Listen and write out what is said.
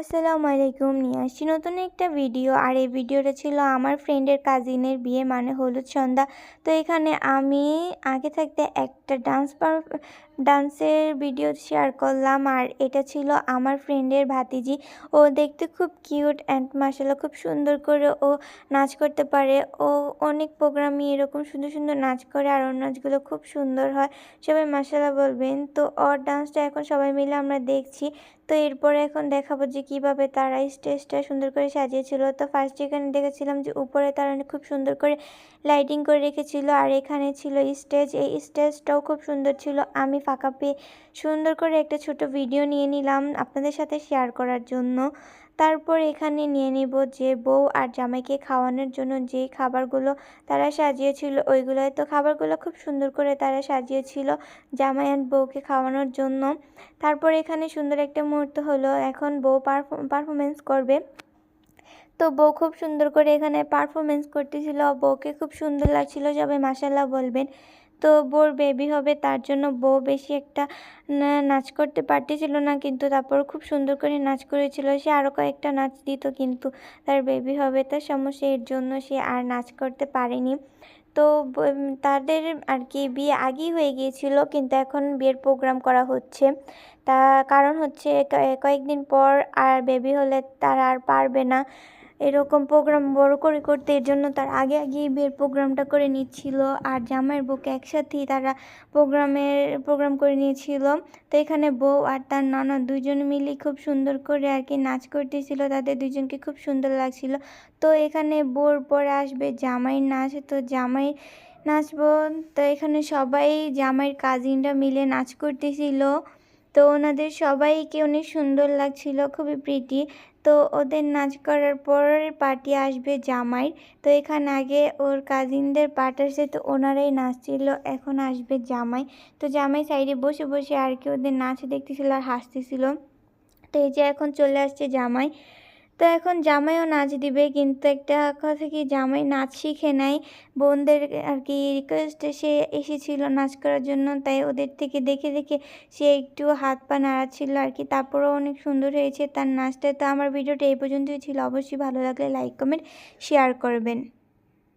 আসসালামু আলাইকুম। নিয়ে আসছি নতুন একটা ভিডিও। আর এই ভিডিওটা ছিল আমার ফ্রেন্ডের কাজিনের বিয়ে মানে হলুদ সন্ধ্যা। তো এখানে আমি আগে থাকতে একটা ডান্স ডান্সের ভিডিও শেয়ার করলাম। আর এটা ছিল আমার ফ্রেন্ডের ভাতিজি। ও দেখতে খুব কিউট অ্যান্ড মাসাল্লাহ খুব সুন্দর করে ও নাচ করতে পারে। ও অনেক প্রোগ্রামই এরকম সুন্দর সুন্দর নাচ করে আর ওর নাচগুলো খুব সুন্দর হয়। সবাই মাসাল্লাহ বলবেন। তো ওর ডান্সটা এখন সবাই মিলে আমরা দেখছি। তো এরপরে এখন দেখাবো যে কীভাবে তারা স্টেজটা সুন্দর করে সাজিয়েছিল। তো ফার্স্ট এখানে দেখেছিলাম যে উপরে তারা খুব সুন্দর করে লাইটিং করে রেখেছিল আর এখানে ছিল স্টেজ এই স্টেজটাও খুব সুন্দর ছিল। আমি ফাঁকা পেয়ে সুন্দর করে একটা ছোট ভিডিও নিয়ে নিলাম আপনাদের সাথে শেয়ার করার জন্য। তারপর এখানে নিয়ে নিব যে বউ আর জামাইকে খাওয়ানোর জন্য যে খাবারগুলো তারা সাজিয়েছিল ওইগুলো তো খাবারগুলো খুব সুন্দর করে তারা সাজিয়েছিল জামাই আর বউকে খাওয়ানোর জন্য। তারপর এখানে সুন্দর একটা মুহূর্ত হলো, এখন বউ পারফরমেন্স করবে। তো বউ খুব সুন্দর করে এখানে পারফরমেন্স করতেছিল, বউকে খুব সুন্দর লাগছিল, সবাই মাসাল্লাহ বলবেন। তো বোর বেবি হবে, তার জন্য বউ বেশি একটা নাচ করতে পারতেছিল না, কিন্তু তারপর খুব সুন্দর করে নাচ করেছিল। সে আরও কয়েকটা নাচ দিত, কিন্তু তার বেবি হবে তার সমস্যা এর জন্য সে আর নাচ করতে পারেনি। তো তাদের আর কি বিয়ে আগেই হয়ে গিয়েছিল, কিন্তু এখন বিয়ের প্রোগ্রাম করা হচ্ছে। তা কারণ হচ্ছে কয়েকদিন পর আর বেবি হলে তারা আর পারবে না। এরকম প্রোগ্রাম বড় করে করতে এর জন্য তার আগে আগেই বিয়ের প্রোগ্রামটা করে নিচ্ছিল আর জামাইয়ের বউকে একসাথেই তারা প্রোগ্রামের প্রোগ্রাম করে নিয়েছিল। তো এখানে বউ আর তার নানা দুজন মিলে খুব সুন্দর করে আর কি নাচ করতেছিল। তাদের দুজনকে খুব সুন্দর লাগছিল। তো এখানে বউর পরে আসবে জামাইয়ের নাচ। তো জামাই নাচবো। তো এখানে সবাই জামাইয়ের কাজিনরা মিলে নাচ করতেছিল। তো ওনাদের সবাইকে অনেক সুন্দর লাগছিল। খুবই প্রিটি তো ওদের নাচ করার পর পার্টি আসবে জামাইয়ের তো এখানে আগে ওর কাজিনদের পার্ট আসছে, তো ওনারাই নাচছিল, এখন আসবে জামাই। তো জামাই সাইডে বসে বসে আর কি ওদের নাচ দেখতেছিল আর হাসতেছিল। তো এই যে এখন চলে আসছে জামাই। তো এখন জামাইও নাচ দিবে, কিন্তু একটা কথা কি, জামাই নাচ শিখে নাই। বোনদের আর কি রিকোয়েস্টে সে এসেছিল নাচ করার জন্য, তাই ওদের থেকে দেখে দেখে সে একটু হাত পা নাড়াচ্ছিল আর কি তারপরেও অনেক সুন্দর হয়েছে তার নাচটা। তো আমার ভিডিওটা এই পর্যন্তই ছিল। অবশ্যই ভালো লাগলে লাইক কমেন্ট শেয়ার করবেন।